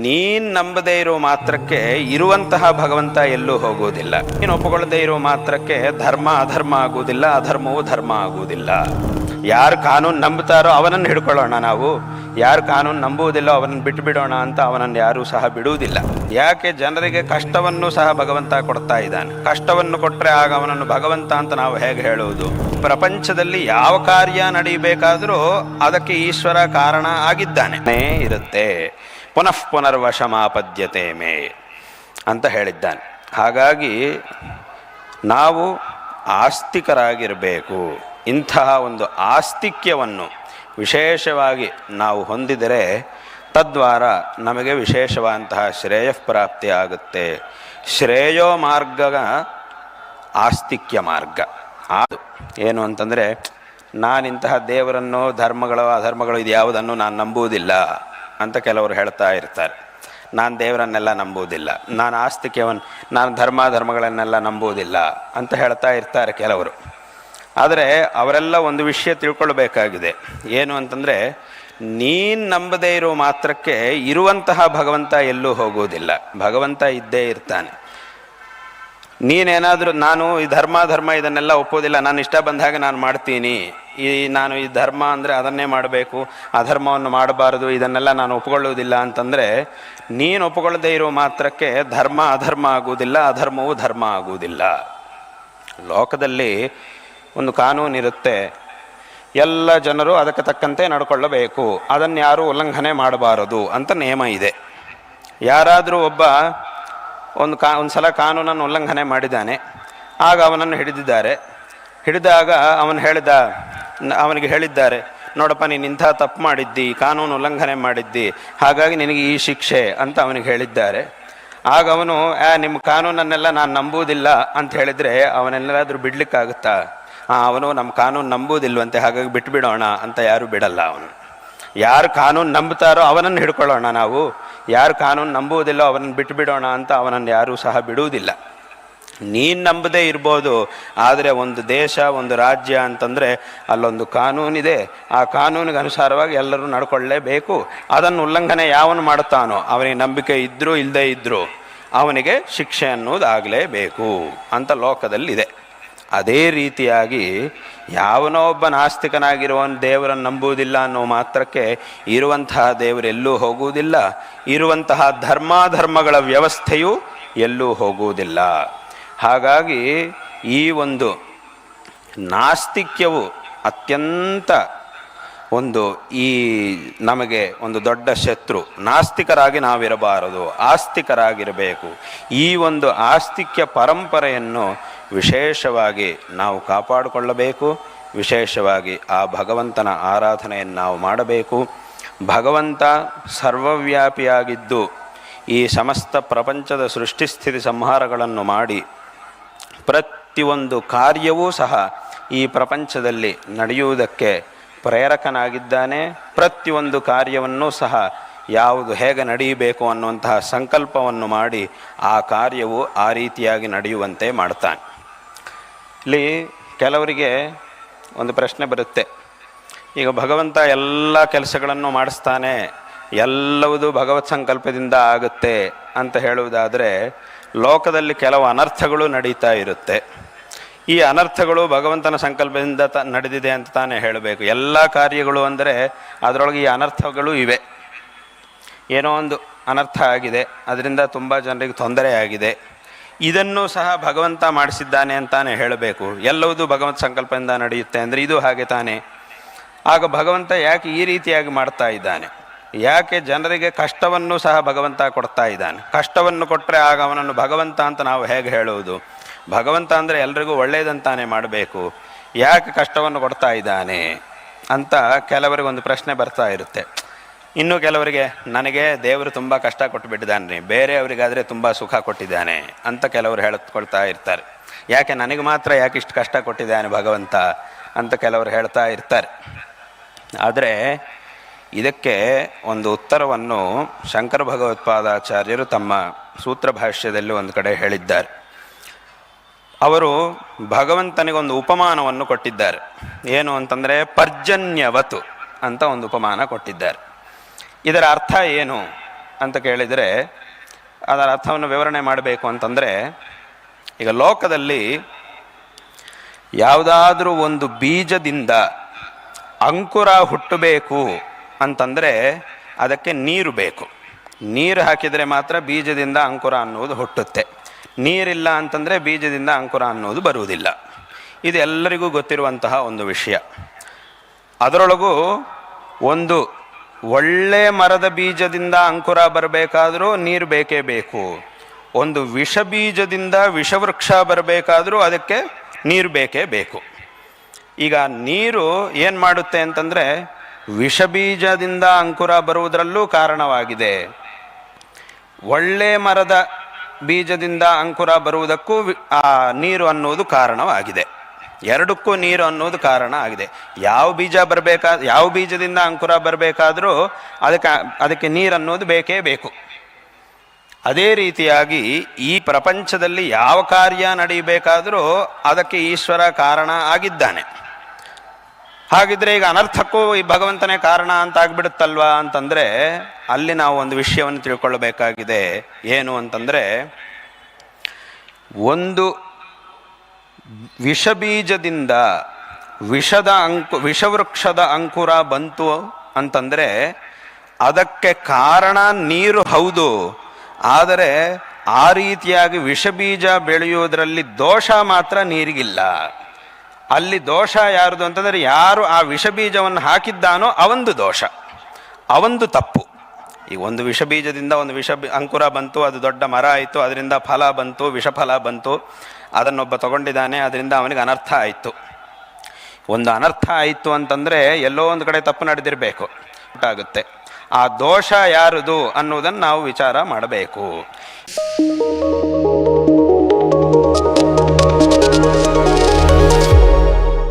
ನೀನ್ ನಂಬದೇ ಇರೋ ಮಾತ್ರಕ್ಕೆ ಇರುವಂತಹ ಭಗವಂತ ಎಲ್ಲೂ ಹೋಗುವುದಿಲ್ಲ. ನೀನು ಒಪ್ಪಿಕೊಳ್ಳದೇ ಇರೋ ಮಾತ್ರಕ್ಕೆ ಧರ್ಮ ಅಧರ್ಮ ಆಗುವುದಿಲ್ಲ, ಅಧರ್ಮವು ಧರ್ಮ ಆಗುವುದಿಲ್ಲ. ಯಾರು ಕಾನೂನು ನಂಬುತ್ತಾರೋ ಅವನನ್ನು ಹಿಡ್ಕೊಳ್ಳೋಣ ನಾವು. ಯಾರು ಕಾನೂನು ನಂಬುವುದಿಲ್ಲೋ ಅವನನ್ನು ಬಿಟ್ಟು ಬಿಡೋಣ ಅಂತ ಅವನನ್ನು ಯಾರೂ ಸಹ ಬಿಡುವುದಿಲ್ಲ. ಯಾಕೆ? ಜನರಿಗೆ ಕಷ್ಟವನ್ನು ಸಹ ಭಗವಂತ ಕೊಡ್ತಾ ಇದ್ದಾನೆ. ಕಷ್ಟವನ್ನು ಕೊಟ್ಟರೆ ಆಗ ಅವನನ್ನು ಭಗವಂತ ಅಂತ ನಾವು ಹೇಗೆ ಹೇಳುವುದು? ಪ್ರಪಂಚದಲ್ಲಿ ಯಾವ ಕಾರ್ಯ ನಡೀಬೇಕಾದರೂ ಅದಕ್ಕೆ ಈಶ್ವರ ಕಾರಣ ಆಗಿದ್ದಾನೆ. ಇರುತ್ತೆ. ಪುನಃ ಪುನರ್ವಶಮಾಪದ್ಯತೆ ಮೇ ಅಂತ ಹೇಳಿದ್ದಾನೆ. ಹಾಗಾಗಿ ನಾವು ಆಸ್ತಿಕರಾಗಿರಬೇಕು. ಇಂತಹ ಒಂದು ಆಸ್ತಿಕ್ಯವನ್ನು ವಿಶೇಷವಾಗಿ ನಾವು ಹೊಂದಿದರೆ ತದ್ವಾರ ನಮಗೆ ವಿಶೇಷವಾದಂತಹ ಶ್ರೇಯ ಪ್ರಾಪ್ತಿ ಆಗುತ್ತೆ. ಶ್ರೇಯೋ ಮಾರ್ಗ ಆಸ್ತಿಕ್ಯ ಮಾರ್ಗ. ಅದು ಏನು ಅಂತಂದರೆ ನಾನಿಂತಹ ದೇವರನ್ನು ಧರ್ಮಗಳು ಅಧರ್ಮಗಳು ಇದು ಯಾವುದನ್ನು ನಾನು ನಂಬುವುದಿಲ್ಲ. ಅಂತ ಕೆಲವರು ಹೇಳ್ತಾ ಇರ್ತಾರೆ. ನಾನು ದೇವರನ್ನೆಲ್ಲ ನಂಬುವುದಿಲ್ಲ. ನಾನು ಆಸ್ತಿಕ್ಯವನ್ನು, ನಾನು ಧರ್ಮ ಧರ್ಮಗಳನ್ನೆಲ್ಲ ನಂಬುವುದಿಲ್ಲ ಅಂತ ಹೇಳ್ತಾ ಇರ್ತಾರೆ ಕೆಲವರು. ಆದರೆ ಅವರೆಲ್ಲ ಒಂದು ವಿಷಯ ತಿಳ್ಕೊಳ್ಬೇಕಾಗಿದೆ. ಏನು ಅಂತಂದರೆ, ನೀನು ನಂಬದೇ ಇರೋ ಮಾತ್ರಕ್ಕೆ ಇರುವಂತಹ ಭಗವಂತ ಎಲ್ಲೂ ಹೋಗುವುದಿಲ್ಲ. ಭಗವಂತ ಇದ್ದೇ ಇರ್ತಾನೆ. ನೀನೇನಾದರೂ, ನಾನು ಈ ಧರ್ಮ ಧರ್ಮ ಇದನ್ನೆಲ್ಲ ಒಪ್ಪೋದಿಲ್ಲ ನಾನು ಇಷ್ಟ ಬಂದ ಹಾಗೆ ನಾನು ಮಾಡ್ತೀನಿ. ಈ ನಾನು ಈ ಧರ್ಮ ಅಂದರೆ ಅದನ್ನೇ ಮಾಡಬೇಕು ಅಧರ್ಮವನ್ನು ಮಾಡಬಾರದು, ಇದನ್ನೆಲ್ಲ ನಾನು ಒಪ್ಪಿಕೊಳ್ಳುವುದಿಲ್ಲ ಅಂತಂದರೆ, ನೀನು ಒಪ್ಪಿಕೊಳ್ಳದೇ ಇರೋ ಮಾತ್ರಕ್ಕೆ ಧರ್ಮ ಅಧರ್ಮ ಆಗುವುದಿಲ್ಲ, ಅಧರ್ಮವು ಧರ್ಮ ಆಗುವುದಿಲ್ಲ. ಲೋಕದಲ್ಲಿ ಒಂದು ಕಾನೂನಿರುತ್ತೆ ಎಲ್ಲ ಜನರು ಅದಕ್ಕೆ ತಕ್ಕಂತೆ ನಡ್ಕೊಳ್ಳಬೇಕು, ಅದನ್ನು ಯಾರೂ ಉಲ್ಲಂಘನೆ ಮಾಡಬಾರದು ಅಂತ ನಿಯಮ ಇದೆ. ಯಾರಾದರೂ ಒಬ್ಬ ಒಂದು ಕಾ, ಒಂದು ಸಲ ಕಾನೂನನ್ನು ಉಲ್ಲಂಘನೆ ಮಾಡಿದ್ದಾನೆ, ಆಗ ಅವನನ್ನು ಹಿಡಿದಿದ್ದಾರೆ. ಹಿಡಿದಾಗ ಅವನು ಹೇಳಿದ ಅವನಿಗೆ ಹೇಳಿದ್ದಾರೆ, ನೋಡಪ್ಪ, ನೀನು ಇಂಥ ತಪ್ಪು ಮಾಡಿದ್ದಿ, ಕಾನೂನು ಉಲ್ಲಂಘನೆ ಮಾಡಿದ್ದಿ, ಹಾಗಾಗಿ ನಿನಗೆ ಈ ಶಿಕ್ಷೆ ಅಂತ ಅವನಿಗೆ ಹೇಳಿದ್ದಾರೆ. ಆಗ ಅವನು, ಆ ನಿಮ್ಮ ಕಾನೂನನ್ನೆಲ್ಲ ನಾನು ನಂಬುವುದಿಲ್ಲ ಅಂತ ಹೇಳಿದರೆ ಅವನೆಲ್ಲಾದರೂ ಬಿಡ್ಲಿಕ್ಕಾಗುತ್ತಾ? ಹಾಂ ಅವನು ನಮ್ಮ ಕಾನೂನು ನಂಬುವುದಿಲ್ವಂತೆ, ಹಾಗಾಗಿ ಬಿಟ್ಟುಬಿಡೋಣ ಅಂತ ಯಾರು ಬಿಡಲ್ಲ ಅವನು. ಯಾರು ಕಾನೂನು ನಂಬುತ್ತಾರೋ ಅವನನ್ನು ಹಿಡ್ಕೊಳ್ಳೋಣ ನಾವು. ಯಾರು ಕಾನೂನು ನಂಬುವುದಿಲ್ಲೋ ಅವನನ್ನು ಬಿಟ್ಟುಬಿಡೋಣ ಅಂತ ಅವನನ್ನು ಯಾರೂ ಸಹ ಬಿಡುವುದಿಲ್ಲ. ನೀನು ನಂಬದೇ ಇರ್ಬೋದು, ಆದರೆ ಒಂದು ದೇಶ, ಒಂದು ರಾಜ್ಯ ಅಂತಂದರೆ ಅಲ್ಲೊಂದು ಕಾನೂನಿದೆ. ಆ ಕಾನೂನಿಗೆ ಅನುಸಾರವಾಗಿ ಎಲ್ಲರೂ ನಡ್ಕೊಳ್ಳೇಬೇಕು. ಅದನ್ನು ಉಲ್ಲಂಘನೆ ಯಾವನು ಮಾಡುತ್ತಾನೋ, ಅವನಿಗೆ ನಂಬಿಕೆ ಇದ್ದರೂ ಇಲ್ಲದೇ ಇದ್ದರೂ ಅವನಿಗೆ ಶಿಕ್ಷೆ ಅನ್ನೋದಾಗಲೇಬೇಕು ಅಂತ ಲೋಕದಲ್ಲಿದೆ. ಅದೇ ರೀತಿಯಾಗಿ ಯಾವನೋ ಒಬ್ಬ ನಾಸ್ತಿಕನಾಗಿರುವವನು ದೇವರನ್ನು ನಂಬುವುದಿಲ್ಲ ಅನ್ನೋ ಮಾತ್ರಕ್ಕೆ ಇರುವಂತಹ ದೇವರೆಲ್ಲೂ ಹೋಗುವುದಿಲ್ಲ. ಇರುವಂತಹ ಧರ್ಮಾಧರ್ಮಗಳ ವ್ಯವಸ್ಥೆಯು ಎಲ್ಲೂ ಹೋಗುವುದಿಲ್ಲ. ಹಾಗಾಗಿ ಈ ಒಂದು ನಾಸ್ತಿಕ್ಯವು ಅತ್ಯಂತ ಒಂದು ಈ ನಮಗೆ ಒಂದು ದೊಡ್ಡ ಶತ್ರು. ನಾಸ್ತಿಕರಾಗಿ ನಾವಿರಬಾರದು, ಆಸ್ತಿಕರಾಗಿರಬೇಕು. ಈ ಒಂದು ಆಸ್ತಿಕ್ಯ ಪರಂಪರೆಯನ್ನು ವಿಶೇಷವಾಗಿ ನಾವು ಕಾಪಾಡಿಕೊಳ್ಳಬೇಕು. ವಿಶೇಷವಾಗಿ ಆ ಭಗವಂತನ ಆರಾಧನೆಯನ್ನು ನಾವು ಮಾಡಬೇಕು. ಭಗವಂತ ಸರ್ವವ್ಯಾಪಿಯಾಗಿದ್ದು ಈ ಸಮಸ್ತ ಪ್ರಪಂಚದ ಸೃಷ್ಟಿಸ್ಥಿತಿ ಸಂಹಾರಗಳನ್ನು ಮಾಡಿ ಪ್ರತಿಯೊಂದು ಕಾರ್ಯವೂ ಸಹ ಈ ಪ್ರಪಂಚದಲ್ಲಿ ನಡೆಯುವುದಕ್ಕೆ ಪ್ರೇರಕನಾಗಿದ್ದಾನೆ. ಪ್ರತಿಯೊಂದು ಕಾರ್ಯವನ್ನು ಸಹ ಯಾವುದು ಹೇಗೆ ನಡೆಯಬೇಕು ಅನ್ನುವಂತಹ ಸಂಕಲ್ಪವನ್ನು ಮಾಡಿ ಆ ಕಾರ್ಯವು ಆ ರೀತಿಯಾಗಿ ನಡೆಯುವಂತೆ ಮಾಡ್ತಾನೆ. ಇಲ್ಲಿ ಕೆಲವರಿಗೆ ಒಂದು ಪ್ರಶ್ನೆ ಬರುತ್ತೆ. ಈಗ ಭಗವಂತ ಎಲ್ಲ ಕೆಲಸಗಳನ್ನು ಮಾಡಿಸ್ತಾನೆ ಎಲ್ಲವುದು ಭಗವತ್ ಸಂಕಲ್ಪದಿಂದ ಆಗುತ್ತೆ. ಅಂತ ಹೇಳುವುದಾದರೆ ಲೋಕದಲ್ಲಿ ಕೆಲವು ಅನರ್ಥಗಳು ನಡೀತಾ ಇರುತ್ತೆ. ಈ ಅನರ್ಥಗಳು ಭಗವಂತನ ಸಂಕಲ್ಪದಿಂದ ತ ನಡೆದಿದೆ ಅಂತ ತಾನೇ ಹೇಳಬೇಕು. ಎಲ್ಲ ಕಾರ್ಯಗಳು ಅಂದರೆ ಅದರೊಳಗೆ ಈ ಅನರ್ಥಗಳು ಇವೆ. ಏನೋ ಒಂದು ಅನರ್ಥ ಆಗಿದೆ, ಅದರಿಂದ ತುಂಬ ಜನರಿಗೆ ತೊಂದರೆ ಆಗಿದೆ. ಇದನ್ನು ಸಹ ಭಗವಂತ ಮಾಡಿಸಿದ್ದಾನೆ ಅಂತಾನೆ ಹೇಳಬೇಕು. ಎಲ್ಲವೂ ಭಗವಂತ ಸಂಕಲ್ಪದಿಂದ ನಡೆಯುತ್ತೆ ಅಂದರೆ ಇದು ಹಾಗೆ ತಾನೇ. ಆಗ ಭಗವಂತ ಯಾಕೆ ಈ ರೀತಿಯಾಗಿ ಮಾಡ್ತಾ ಇದ್ದಾನೆ? ಯಾಕೆ ಜನರಿಗೆ ಕಷ್ಟವನ್ನು ಸಹ ಭಗವಂತ ಕೊಡ್ತಾ ಇದ್ದಾನೆ? ಕಷ್ಟವನ್ನು ಕೊಟ್ಟರೆ ಆಗ ಅವನನ್ನು ಭಗವಂತ ಅಂತ ನಾವು ಹೇಗೆ ಹೇಳುವುದು? ಭಗವಂತ ಅಂದರೆ ಎಲ್ರಿಗೂ ಒಳ್ಳೆಯದಂತಾನೆ ಮಾಡಬೇಕು. ಯಾಕೆ ಕಷ್ಟವನ್ನು ಕೊಡ್ತಾ ಇದ್ದಾನೆ ಅಂತ ಕೆಲವರಿಗೆ ಒಂದು ಪ್ರಶ್ನೆ ಬರ್ತಾ ಇರುತ್ತೆ. ಇನ್ನು ಕೆಲವರಿಗೆ, ನನಗೆ ದೇವರು ತುಂಬ ಕಷ್ಟ ಕೊಟ್ಟುಬಿಟ್ಟಿದ್ದಾನೆ ಬೇರೆಯವರಿಗಾದರೆ ತುಂಬ ಸುಖ ಕೊಟ್ಟಿದ್ದಾನೆ ಅಂತ ಕೆಲವರು ಹೇಳ್ಕೊಳ್ತಾ ಇರ್ತಾರೆ. ಯಾಕೆ ನನಗೆ ಮಾತ್ರ ಯಾಕೆ ಇಷ್ಟು ಕಷ್ಟ ಕೊಟ್ಟಿದ್ದಾನೆ ಭಗವಂತ ಅಂತ ಕೆಲವರು ಹೇಳ್ತಾ ಇರ್ತಾರೆ. ಆದರೆ ಇದಕ್ಕೆ ಒಂದು ಉತ್ತರವನ್ನು ಶಂಕರ ಭಗವತ್ಪಾದಾಚಾರ್ಯರು ತಮ್ಮ ಸೂತ್ರ ಭಾಷ್ಯದಲ್ಲಿ ಒಂದು ಕಡೆ ಹೇಳಿದ್ದಾರೆ. ಅವರು ಭಗವಂತನಿಗೊಂದು ಉಪಮಾನವನ್ನು ಕೊಟ್ಟಿದ್ದಾರೆ. ಏನು ಅಂತಂದರೆ ಪರ್ಜನ್ಯವತು ಅಂತ ಒಂದು ಉಪಮಾನ ಕೊಟ್ಟಿದ್ದಾರೆ. ಇದರ ಅರ್ಥ ಏನು ಅಂತ ಕೇಳಿದರೆ ಅದರ ಅರ್ಥವನ್ನು ವಿವರಣೆ ಮಾಡಬೇಕು ಅಂತಂದರೆ, ಈಗ ಲೋಕದಲ್ಲಿ ಯಾವುದಾದ್ರೂ ಒಂದು ಬೀಜದಿಂದ ಅಂಕುರ ಹುಟ್ಟಬೇಕು ಅಂತಂದರೆ ಅದಕ್ಕೆ ನೀರು ಬೇಕು. ನೀರು ಹಾಕಿದರೆ ಮಾತ್ರ ಬೀಜದಿಂದ ಅಂಕುರ ಅನ್ನೋದು ಹುಟ್ಟುತ್ತೆ. ನೀರಿಲ್ಲ ಅಂತಂದರೆ ಬೀಜದಿಂದ ಅಂಕುರ ಅನ್ನೋದು ಬರುವುದಿಲ್ಲ. ಇದು ಎಲ್ಲರಿಗೂ ಗೊತ್ತಿರುವಂತಹ ಒಂದು ವಿಷಯ. ಅದರೊಳಗೂ ಒಂದು ಒಳ್ಳೆ ಮರದ ಬೀಜದಿಂದ ಅಂಕುರ ಬರಬೇಕಾದರೂ ನೀರು ಬೇಕೇ ಬೇಕು. ಒಂದು ವಿಷ ಬೀಜದಿಂದ ವಿಷವೃಕ್ಷ ಬರಬೇಕಾದರೂ ಅದಕ್ಕೆ ನೀರು ಬೇಕೇ ಬೇಕು. ಈಗ ನೀರು ಏನು ಮಾಡುತ್ತೆ ಅಂತಂದರೆ ವಿಷ ಬೀಜದಿಂದ ಅಂಕುರ ಬರುವುದರಲ್ಲೂ ಕಾರಣವಾಗಿದೆ. ಒಳ್ಳೆ ಮರದ ಬೀಜದಿಂದ ಅಂಕುರ ಬರುವುದಕ್ಕೂ ಆ, ನೀರು ಅನ್ನೋದು ಕಾರಣವಾಗಿದೆ. ಎರಡಕ್ಕೂ ನೀರು ಅನ್ನೋದು ಕಾರಣ ಆಗಿದೆ. ಯಾವ ಬೀಜ ಬರಬೇಕಾ, ಯಾವ ಬೀಜದಿಂದ ಅಂಕುರ ಬರಬೇಕಾದರೂ ಅದಕ್ಕೆ ಅದಕ್ಕೆ ನೀರು ಅನ್ನೋದು ಬೇಕೇ ಬೇಕು. ಅದೇ ರೀತಿಯಾಗಿ ಈ ಪ್ರಪಂಚದಲ್ಲಿ ಯಾವ ಕಾರ್ಯ ನಡೀಬೇಕಾದರೂ ಅದಕ್ಕೆ ಈಶ್ವರ ಕಾರಣ ಆಗಿದ್ದಾನೆ. ಹಾಗಿದ್ರೆ ಈಗ ಅನರ್ಥಕ್ಕೂ ಈ ಭಗವಂತನೇ ಕಾರಣ ಅಂತ ಆಗ್ಬಿಡುತ್ತಲ್ವಾ ಅಂತಂದ್ರೆ ಅಲ್ಲಿ ನಾವು ಒಂದು ವಿಷಯವನ್ನು ತಿಳ್ಕೊಳ್ಳಬೇಕಾಗಿದೆ ಏನು ಅಂತಂದ್ರೆ ಒಂದು ವಿಷಬೀಜದಿಂದ ವಿಷದ ಅಂಕು, ವಿಷವೃಕ್ಷದ ಅಂಕುರ ಬಂತು ಅಂತಂದರೆ ಅದಕ್ಕೆ ಕಾರಣ ನೀರು ಹೌದು. ಆದರೆ ಆ ರೀತಿಯಾಗಿ ವಿಷಬೀಜ ಬೆಳೆಯುವುದರಲ್ಲಿ ದೋಷ ಮಾತ್ರ ನೀರಿಗಿಲ್ಲ. ಅಲ್ಲಿ ದೋಷ ಯಾರುದು ಅಂತಂದರೆ ಯಾರು ಆ ವಿಷಬೀಜವನ್ನು ಹಾಕಿದ್ದಾನೋ ಅವಂದು ದೋಷ, ಅವಂದು ತಪ್ಪು. ಈ ಒಂದು ವಿಷಬೀಜದಿಂದ ಒಂದು ವಿಷ ಅಂಕುರ ಬಂತು, ಅದು ದೊಡ್ಡ ಮರ ಆಯಿತು, ಅದರಿಂದ ಫಲ ಬಂತು, ವಿಷಫಲ ಬಂತು, ಅದನ್ನೊಬ್ಬ ತಗೊಂಡಿದ್ದಾನೆ, ಅದರಿಂದ ಅವನಿಗೆ ಅನರ್ಥ ಆಯಿತು. ಒಂದು ಅನರ್ಥ ಆಯಿತು ಅಂತಂದರೆ ಎಲ್ಲೋ ಒಂದು ಕಡೆ ತಪ್ಪು ನಡೆದಿರಬೇಕು ಆಗುತ್ತೆ ಆ ದೋಷ ಯಾರದು ಅನ್ನುವುದನ್ನು ನಾವು ವಿಚಾರ ಮಾಡಬೇಕು.